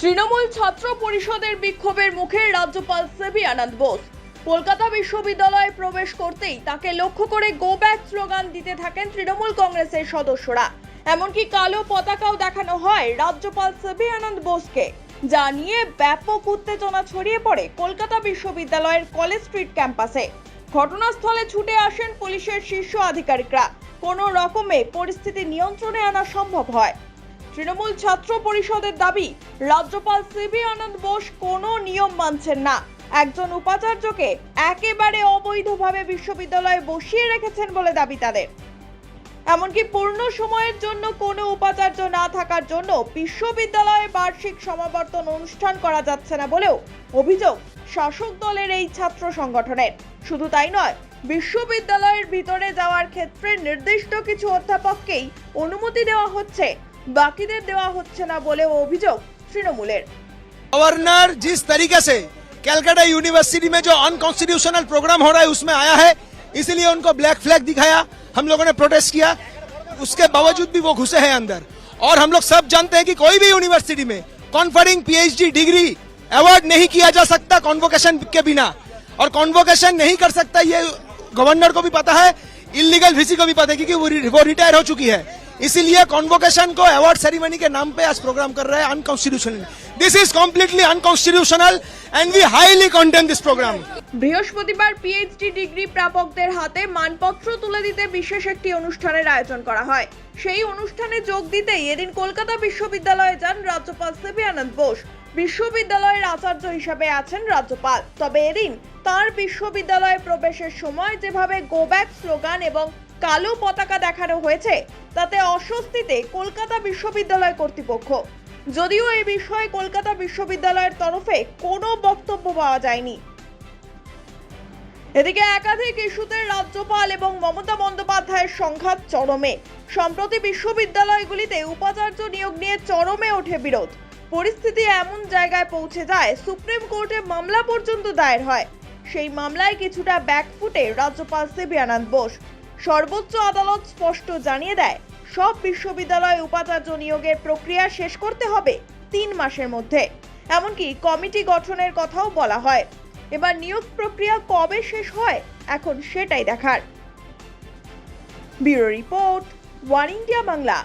তৃণমূল ছাত্র পরিষদের বিক্ষোভের মুখে রাজ্যপাল সেবি আনন্দ বোস। কলকাতা বিশ্ববিদ্যালয়ে প্রবেশ করতেই তাকে লক্ষ্য করে গো ব্যাক স্লোগান দিতে থাকেন তৃণমূল কংগ্রেসের সদস্যরা। এমনকি কালো পতাকাও দেখানো হয় রাজ্যপাল সেবি আনন্দ বোসকে। যা নিয়ে ব্যাপক উত্তেজনা ছড়িয়ে পড়ে কলকাতা বিশ্ববিদ্যালয়ের কলেজ স্ট্রিট ক্যাম্পাসে। ঘটনাস্থলে ছুটে আসেন পুলিশের শীর্ষ আধিকারিকরা। কোনো রকমে পরিস্থিতি নিয়ন্ত্রণে আনা সম্ভব হয়। তৃণমূল ছাত্র পরিষদের দাবি, রাজ্যপাল সিবি আনন্দ বোস কোনো নিয়ম মানছেন না। একজন উপাচার্যকে একেবারে অবৈধভাবে বিশ্ববিদ্যালয়ে বসিয়ে রেখেছেন বলে দাবি তাদের। এমনকি পূর্ণ সময়ের জন্য কোনো উপাচার্য না থাকার জন্য বিশ্ববিদ্যালয়ে বার্ষিক সমাবর্তন অনুষ্ঠান করা যাচ্ছে না বলেও অভিযোগ শাসক দলের এই ছাত্র সংগঠনের। শুধু তাই নয় বিশ্ববিদ্যালয়ের ভিতরে যাওয়ার ক্ষেত্রে নির্দিষ্ট কিছু অধ্যাপককেই অনুমতি দেওয়া হচ্ছে বাকিদের দেওয়া হচ্ছে না বলেও অভিযোগ তৃণমূলের गवर्नर जिस तरीके से कैलकाटा यूनिवर्सिटी में जो अनकॉन्स्टिट्यूशनल प्रोग्राम हो रहा है उसमें आया है इसलिए उनको ब्लैक फ्लैग दिखाया हम लोगों ने प्रोटेस्ट किया उसके बावजूद भी वो घुसे हैं अंदर और हम लोग सब जानते हैं कि कोई भी यूनिवर्सिटी में कॉन्फरिंग पीएचडी डिग्री अवार्ड नहीं किया जा सकता कॉन्वोकेशन के बिना और कॉन्वोकेशन नहीं कर सकता ये गवर्नर को भी पता है इलीगल वीसी को भी पता है क्योंकि वो रि- वो रिटायर हो चुकी है इसीलिए कॉन्वोकेशन को अवार्ड सेरेमनी के नाम पे आज प्रोग्राम कर रहे हैं unconstitutional this is completely unconstitutional and we highly condemn this program বৃহস্পতিবার পিএইচডি ডিগ্রি প্রাপকদের হাতে মানপত্র তুলে দিতে বিশেষ একটি অনুষ্ঠানের আয়োজন করা হয় সেই অনুষ্ঠানে যোগ দিতেই এদিন কলকাতা বিশ্ববিদ্যালয়ে যান রাজ্যপাল সিবি আনন্দ বোস বিশ্ববিদ্যালয়ের আচার্য হিসেবে আছেন রাজ্যপাল তবে এদিন তার বিশ্ববিদ্যালয়ে প্রবেশের সময় যেভাবে গো ব্যাক স্লোগান এবং কালো পতাকা দেখানো হয়েছে, তাতে অস্বস্তিতে কলকাতা বিশ্ববিদ্যালয় কর্তৃপক্ষ। যদিও এই বিষয়ে কলকাতা বিশ্ববিদ্যালয়ের তরফে কোনো বক্তব্য পাওয়া যায়নি। এদিকে একাধিক ইস্যুতে রাজ্যপাল এবং মমতা বন্দ্যোপাধ্যায়ের সংঘাত চরমে। সম্প্রতি বিশ্ববিদ্যালয়গুলিতে উপাচার্য নিয়োগ নিয়ে চরমে ওঠে বিরোধ। পরিস্থিতি এমন জায়গায় পৌঁছে যায়, সুপ্রিম কোর্টে মামলা পর্যন্ত দায়ের হয়। সেই মামলায় কিছুটা ব্যাকফুটে রাজ্যপাল সিবি আনন্দ বোস। সর্বোচ্চ আদালত স্পষ্ট জানিয়ে দেয়, সব বিশ্ববিদ্যালয়ে উপাচার্য নিয়োগের প্রক্রিয়া শেষ করতে হবে তিন মাসের মধ্যে। এমনকি কমিটি গঠনের কথাও বলা হয়। এবার নিয়োগ প্রক্রিয়া কবে শেষ হয়, এখন সেটাই দেখার। Bureau report, One India Bangla.